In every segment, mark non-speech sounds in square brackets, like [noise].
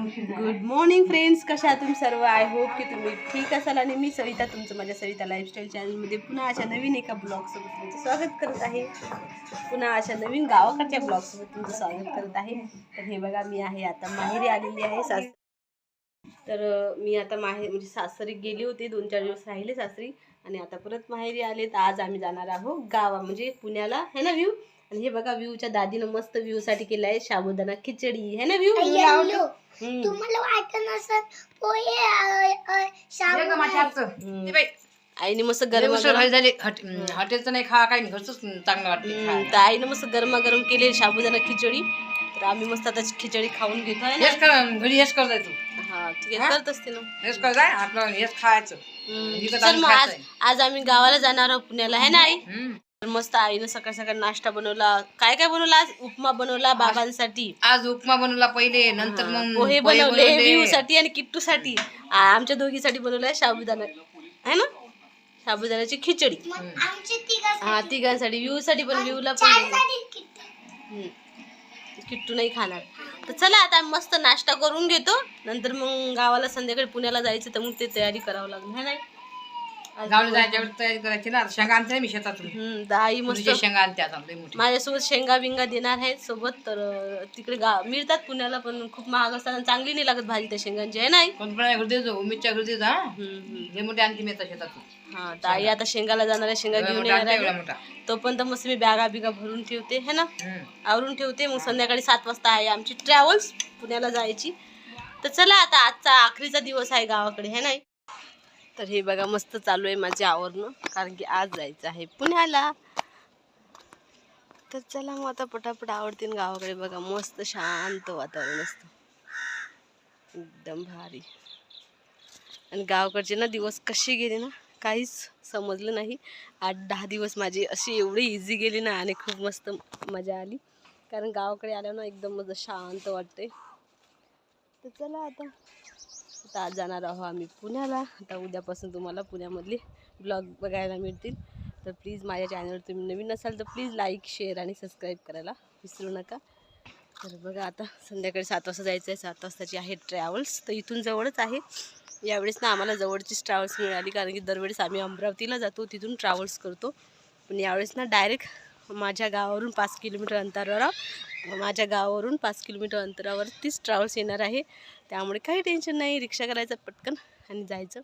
Good morning friends कशा आहात तुम्ही सर्व? आय होप की तुम्ही ठीक असाल आणि मी सविता तुमचं माझ्या सविता लाईफस्टाईल चॅनलमध्ये पुन्हा अशा नवीन एका ब्लॉगसोबत तुमचं स्वागत करत आहे. पुन्हा अशा नवीन गावाकडच्या ब्लॉगसोबत तुमचं स्वागत करत आहे. तर हे बघा मी आहे आता माहेरी आलेली आहे सास तर मी आता माहे म्हणजे सासरी गेली होती दोन चार दिवस राहिले सासरी. आणि आता परत माहेरी आले तर आज आम्ही जाणार आहोत गावा म्हणजे पुण्याला. है ना व्यू आणि हे बघा व्ह्यूच्या दादीनं मस्त व्ह्यू साठी केलं आहे साबुदाणा खिचडी. है ना व्ह्यू? हॅलो तुम्हाला वाटत नसेल पोहे. आईने मस्त गरम हॉटेलचं नाही खा काय घरच चांगलं वाटतं तर आईनं मस्त गरमागरम केले साबुदाणा खिचडी. तर आम्ही मस्त आता खिचडी खाऊन घेतो घरी हेच कर हा ठीक आहे करत असते ना. हेच कर जाय खायचं. आज आम्ही गावाला जाणार आहोत पुण्याला है ना आई. तर मस्त आईनं सकाळ सकाळ नाश्ता बनवला. काय काय बनवला आज? उपमा बनवला बाबांसाठी. आज उपमा बनवला पहिले नंतर मग पोहे बनवले विहू साठी आणि किट्टू साठी आमच्या दोघीसाठी बनवलाय साबुदाणा. है ना? साबुदाण्याची खिचडी. हा तिघांसाठी. विहू साठी पण विहूला पण. किट्टू. नाही खाणार. तर चला आता मस्त नाश्ता करून घेतो. नंतर मग गावाला संध्याकाळी पुण्याला जायचं तर मग ते तयारी करावं लागेल है नाही गावला जायच्या वेळेस तयारी करायची ना आता शेंगा आणते ना मी शेतातून हम्म, तर आई मस्त तुझे शेंगा आणते आता लई मोठी. माझ्यासोबत शेंगा बिंगा देणार आहेत सोबत तर अं, तिकडे गा मिळतात पुण्याला पण खूप महाग असतात आणि चांगली नाही लागत भाजी त्या शेंगांची आहे नाही? कोण पण घरी देतो उमेदच्या घरी देतो हा. लई मोठी आणते मी आता शेतातून. हा तर आई आता शेंगाला जाणार आहे शेंगा घेऊन मोठा येणार आणते, एवढा आहे. मोठा तोपर्यंत मस्त मी बॅगा बिगा भरून ठेवते है ना? हम्म. आवरून ठेवते मग संध्याकाळी सात वाजता आहे आमची ट्रॅव्हल्स पुण्याला जायची. तर चला आता आजचा आखरीचा दिवस आहे गावाकडे है नाही? तर हे बघा मस्त चालू आहे माझे आवरणं कारण की आज जायचं आहे पुण्याला. तर चला मग आता पटापट आवडते गावाकडे बघा मस्त शांत वातावरण असतं. एकदम भारी. आणि गावाकडचे ना दिवस कसे गेले ना काहीच समजलं नाही. आठ दहा दिवस माझे असे एवढे इझी गेले ना आणि खूप मस्त मजा आली. कारण गावाकडे आल्यावर ना एकदम मजा शांत वाटते. तर चला आता. आता आज जाणार आहोत आम्ही पुण्याला. आता उद्यापासून तुम्हाला पुण्यामधले ब्लॉग बघायला मिळतील. तर प्लीज माझ्या चॅनलवर तुम्ही नवीन असाल तर प्लीज लाईक शेअर आणि सबस्क्राईब करायला विसरू नका. तर बघा आता संध्याकाळी सात वाजता जायचं आहे सात वाजताची आहे ट्रॅव्हल्स तर इथून जवळच आहे. यावेळेस ना आम्हाला जवळचीच ट्रॅव्हल्स मिळाली. कारण की दरवेळेस आम्ही अमरावतीला जातो. तिथून ट्रॅव्हल्स करतो. पण यावेळेस ना डायरेक्ट माझ्या गावावरून पाच किलोमीटर अंतरावर माझ्या गावावरून पाच किलोमीटर अंतरावर तीच ट्रॅव्हल्स येणार आहे. त्यामुळे काही टेन्शन नाही रिक्षा करायचं पटकन आणि जायचं.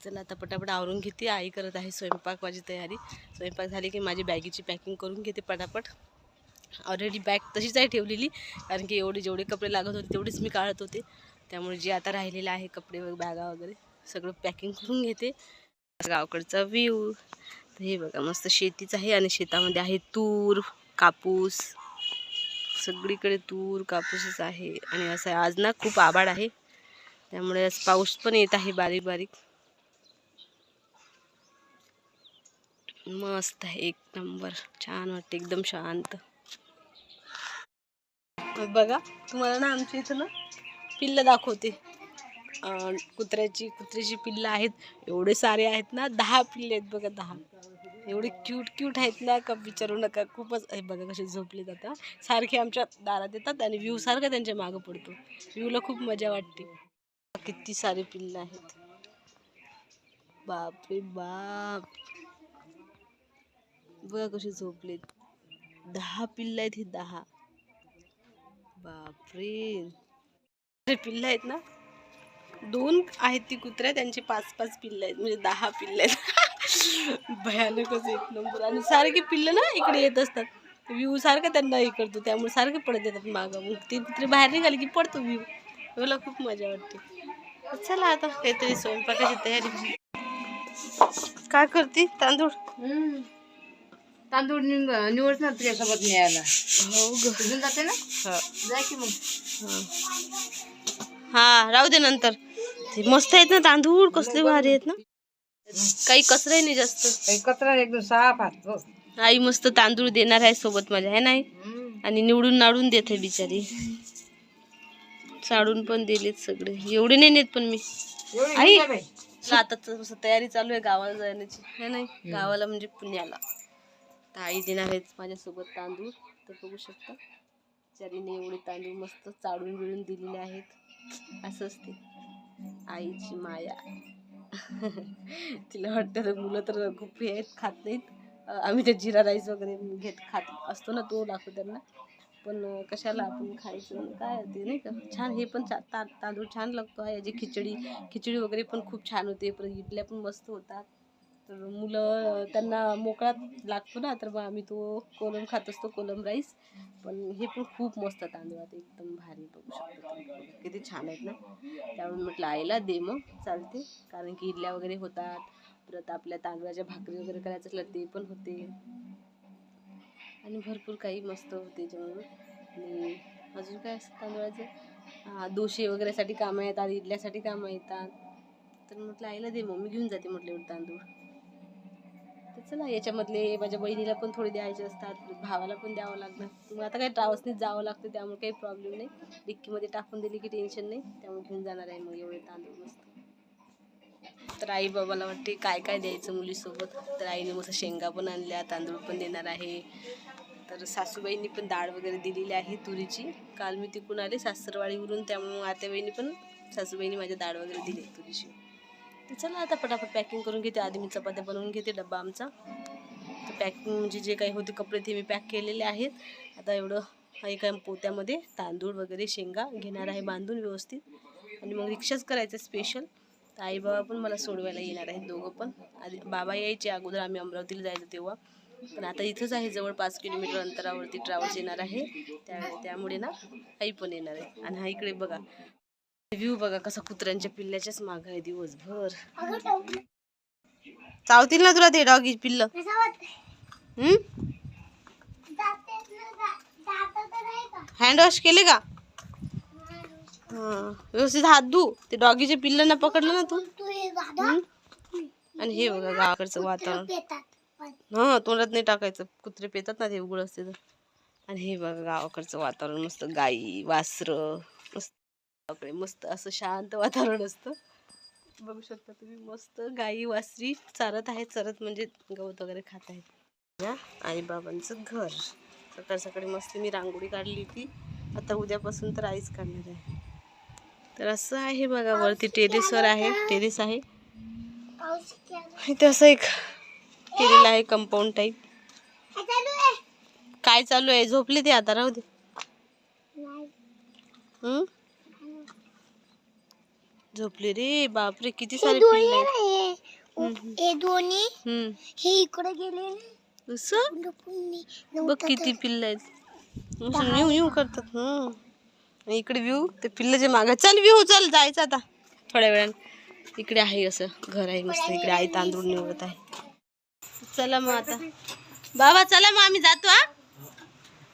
चला आता पटापट आवरून घेते. आई करत आहे स्वयंपाक माझी तयारी. स्वयंपाक झाली की माझी बॅगेची पॅकिंग करून घेते पटापट. ऑलरेडी बॅग तशीच आहे ठेवलेली कारण की एवढे जेवढे कपडे लागत होते तेवढेच मी काढत होते. त्यामुळे जे आता राहिलेलं आहे कपडे बॅगा वगैरे सगळं पॅकिंग करून घेते. गावकडचा व्ह्यू तर हे बघा मस्त शेतीच आहे आणि शेतामध्ये आहे तूर कापूस सगळीकडे तूर कापूसच आहे. आणि असं आज ना खूप आभाळ आहे. त्यामुळे आज पाऊस पण येत आहे बारीक बारीक मस्त आहे एक नंबर. छान वाटते एकदम शांत. बघा तुम्हाला ना आमच्या इथं ना पिल्लं दाखवते. अं, कुत्र्याची कुत्र्याची पिल्लं आहेत. एवढे सारे आहेत ना दहा पिल्ले आहेत बघा दहा. एवढे क्यूट क्यूट आहेत ना का विचारू नका. खूपच हे बघा कसे झोपले जातात सारखे आमच्या दारात येतात आणि व्ह्यू सारखा त्यांच्या मागं पडतो. व्ह्यूला खूप मजा वाटते. किती सारे पिल्लं आहेत. बापरे बाप. बघा कसे झोपलेत दहा पिल्लं आहेत ही दहा. बापरे. पिल्लं आहेत ना? दोन आहेत ती कुत्र्या त्यांचे पाच पाच पिल्लं आहेत. म्हणजे दहा पिल्लं आहेत. भयानकच एक नंबर. आणि सारखे पिल्लं ना इकडे येत असतात. व्ह्यू सारखं त्यांना हे करतो. त्यामुळे सारखे पडत येतात मागं. मग ते कुत्रे बाहेर निघाले की पडतो व्ह्यू मला खूप मजा वाटते. चला आता काहीतरी स्वयंपाकाची तयारी. काय करते? तांदूळ. तांदूळ निवड निवड ना तुझ्यासोबत न्यायला. हो जाते ना? हा. जाय की मग. हा राहू दे नंतर. ते मस्त आहेत ना तांदूळ. कसले भारी आहेत ना. काही कसरही नाही जास्त. काही कचरा एकदम साफ हात हो आई मस्त तांदूळ देणार आहे सोबत माझ्या आहे नाही? हम्म. आणि निवडून नाडून देते बिचारी. साडून पण दिलेत सगळे. एवढे नाही नेत पण मी. एवढी आई. घेऊन जा बाई. आता तयारी चालू आहे गावाला जाण्याची है नाही? गावाला म्हणजे पुण्याला. तर आई देणार आहेत माझ्यासोबत तांदूळ. तर बघू शकता. बिचारीने एवढे तांदूळ मस्त चाडून बिळून दिलेले आहेत. असं असते. आईची माया. [laughs] तिला वाटतं तर मुलं तर खूप हे आहेत खात नाहीत. आम्ही ते जिरा राईस वगैरे घेत खात असतो ना तो लागतो त्यांना. पण कशाला आपण खायचं? काय ते नाही का? छान हे पण चा- ता तांदूळ छान लागतो. आहे याची खिचडी खिचडी वगैरे पण खूप छान होते. परत इडल्या पण मस्त होतात. तर मुलं त्यांना मोकळा लागतो ना तर मग आम्ही तो कोलम खात असतो कोलम राईस. पण हे पण खूप मस्त तांदूळात एकदम भारी बघू शकतो किती छान आहेत ना? त्यामुळे म्हटलं आईला दे मग चालते. कारण की इडल्या वगैरे होतात परत आपल्या तांदळाच्या भाकरी वगैरे करायचं असलं ते पण होते. आणि भरपूर काही मस्त होते जेवण. आणि अजून काय असतं तांदळाचं? दोशे वगैरेसाठी कामं येतात इडल्यासाठी कामं येतात. तर म्हटलं आईला दे मग मी घेऊन जाते म्हटलं एवढं तांदूळ. चला याच्यामधले माझ्या बहिणीला पण थोडे द्यायचे असतात भावाला पण द्यावं लागणार. मग आता काही ट्रॅव्हल्सनीच जावं लागतं त्यामुळे काही प्रॉब्लेम नाही. डिक्कीमध्ये टाकून दिली की टेन्शन नाही त्यामुळे घेऊन जाणार आहे मग एवढे तांदूळ मस्त. तर आई बाबाला वाटते काय काय द्यायचं मुलीसोबत. तर आईने मस्त शेंगा पण आणल्या तांदूळ पण देणार आहे. तर सासूबाईंनी पण डाळ वगैरे दिलेली आहे तुरीची. काल मी तिकडून आले सासरवाडीवरून त्यामुळे आत्याबाईंनी पण सासूबाईंनी माझ्या डाळ वगैरे दिली तुरीची. चला आता पटापट पॅकिंग करून घेते. आधी मी चपात्या बनवून घेते डब्बा आमचा. तर पॅकिंग म्हणजे जे काही होते कपडे ते मी पॅक केलेले आहेत. आता एवढं एका पोत्यामध्ये. तांदूळ वगैरे शेंगा घेणार आहे बांधून व्यवस्थित. आणि मग रिक्षाच करायचं स्पेशल तर आई बाबा पण मला सोडवायला येणार आहेत दोघं पण. आधी बाबा यायचे अगोदर आम्ही अमरावतीला जायचो तेव्हा. पण आता इथंच आहे जवळ पाच किलोमीटर अंतरावरती ट्रॅव्हल्स येणार आहे. त्या त्यामुळे ना आई पण येणार आहे. आणि हा इकडे बघा. व्ह्यू बघा कसा कुत्र्यांच्या पिल्ल्याच्याच माग आहे दिवसभर. चावतील ना. तुला ते डॉगी पिल्ल? ना? हँड वॉश केले का? व्यवस्थित हात धु. ते डॉगीचे पिल्लांना पकडलं ना तू? आणि हे बघा गावाकडचं वातावरण. हा तोंडात नाही टाकायचं. कुत्रे पेतात ना ते उघड असते तर. आणि हे बघा गावाकडचं वातावरण मस्त गाई वासरं. गावाकडे मस्त असं शांत वातावरण असतं. बघू शकता तुम्ही मस्त गाई वासरी चारत आहेत चरत म्हणजे गवत वगैरे खात आहेत. आई बाबांचं घर. सकाळ सकाळी मस्त मी रांगोळी काढली होती. आता उद्यापासून तर आईच काढणार आहे. तर असं आहे बघा वरती टेरेसवर आहे टेरेस आहे. इथे असं एक केलेलं आहे कंपाऊंड टाईप काय चालू आहे? झोपली ते आता राहू दे. हम्म? झोपले रे बापरे किती हे सारे दोन्ही पिल्ले. आहेत. आहे. ना हे. हे दोन्ही हम्म. हे इकडे गेले ना असं पुन्हा बघ किती. पिल्ल आहेत. येऊ येऊ करतात. हम्म. आणि इकडे व्यू ते पिल्ल जे माग चल व्यू चल जायचं आता. थोड्या वेळाने. इकडे आहे असं. घर आहे मस्त. इकडे आई तांदूळ निवडत आहे. चला मग आता. बाबा चला मग आम्ही जातो हा.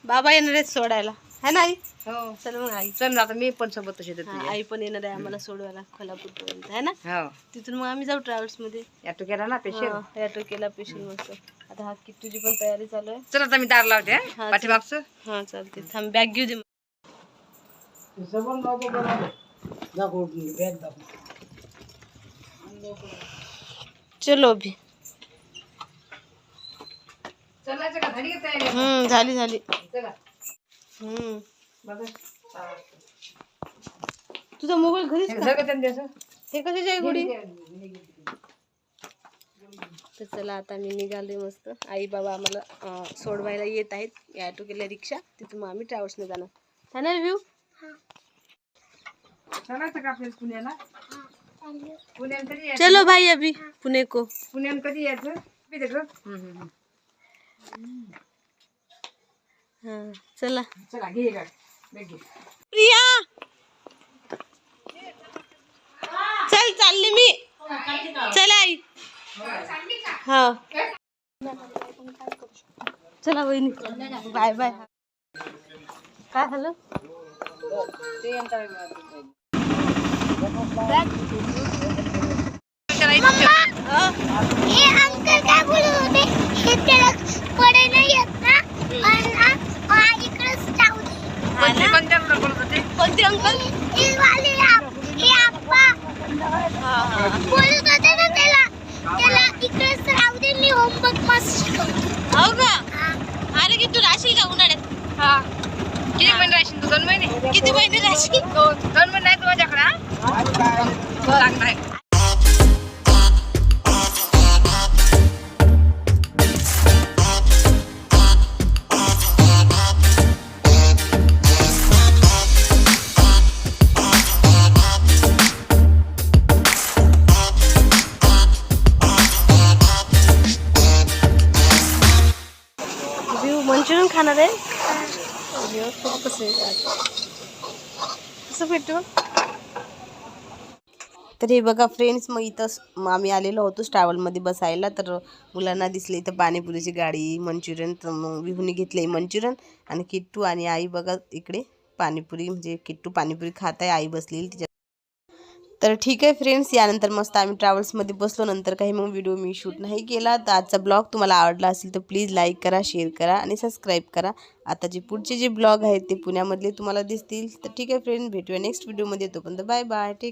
बाबा येणार आहेत सोडायला. है ना आई? हो. चल मग आई. चल ना आता मी पण सोबत तशी हा, आई पण येणार आहे आम्हाला सोडवायला कोल्हापूर पर्यंत है ना? हो. तिथून मग आम्ही जाऊ ट्रॅव्हल्समध्ये. ऑटो केला ना पेशल हा, ऑटो केला पेशल मस्त. आता हा किट्टूची पण तयारी चालू आहे. चल आता मी दार लावते हा. हा, पाठीमागचं? हा चालते थांब बॅग घेऊ दे चलो अभी. चलायचं का झाली का तयारी हम्म झाली झाली. चला. तुझा मोबाईल घरीच हे कशाची आहे गुढी तर चला आता मी निघाले मस्त. आई बाबा आम्हाला सोडवायला येत आहेत. या ऑटो केल्या रिक्षा. तिथून मग आम्ही ट्रॅव्हल्सने जाणार. थांबणार व्ह्यू चलायचं का आपल्याला पुण्याला? हा, चालू. पुण्याला कधी यायचं. चलो भाई अभी. पुणे को. पुण्याला कधी यायचं? चला हा चला घे गाडी बॅग घे प्रिया चल चालली मी चल आई हा चला वहिनी बाय बाय काय झालं हे अंकल काय बोलत होते हे तिळक पडे नाही येत ना आणि ना, आ, इकडेच जाऊ दे कोणते कोणत्या मुलं बोलत होते कोणते अंकल हे वाले आप- हे आप्पा. बोलत होते ना त्याला त्याला इकडेच राहू दे मी होमवर्क मस्त शिकवतो. हो का? हा. अरे की तू राशील का उन्हाळ्यात? हा. किती महिने राहशील तू? दोन महिने? किती महिने राशील? दोन. दोन महिने आहेत माझ्याकडे लागणार आहे. खाणार आहे? खूप कसं कसं तर हे बघा फ्रेंड्स मग इथं मग आम्ही आलेलो होतो ट्रॅव्हलमध्ये बसायला तर मुलांना दिसले इथं पाणीपुरीची गाडी मंचुरियन तर मग विहून घेतले मंचुरियन आणि किट्टू आणि आई बघा इकडे पाणीपुरी म्हणजे किट्टू पाणीपुरी खात आहे आई बसलेली तिच्या तर ठीक आहे फ्रेंड्स यानंतर मस्त आम्ही ट्रॅव्हल्समध्ये बसलो. नंतर काही मग व्हिडिओ मी शूट नाही केला. तर आजचा ब्लॉग तुम्हाला आवडला असेल तर प्लीज लाईक करा शेअर करा आणि सबस्क्राईब करा. आता जे पुढचे जे ब्लॉग आहेत ते पुण्यामधले तुम्हाला दिसतील. तर ठीक आहे फ्रेंड भेटूया नेक्स्ट व्हिडिओमध्ये तोपर्यंत बाय बाय टेक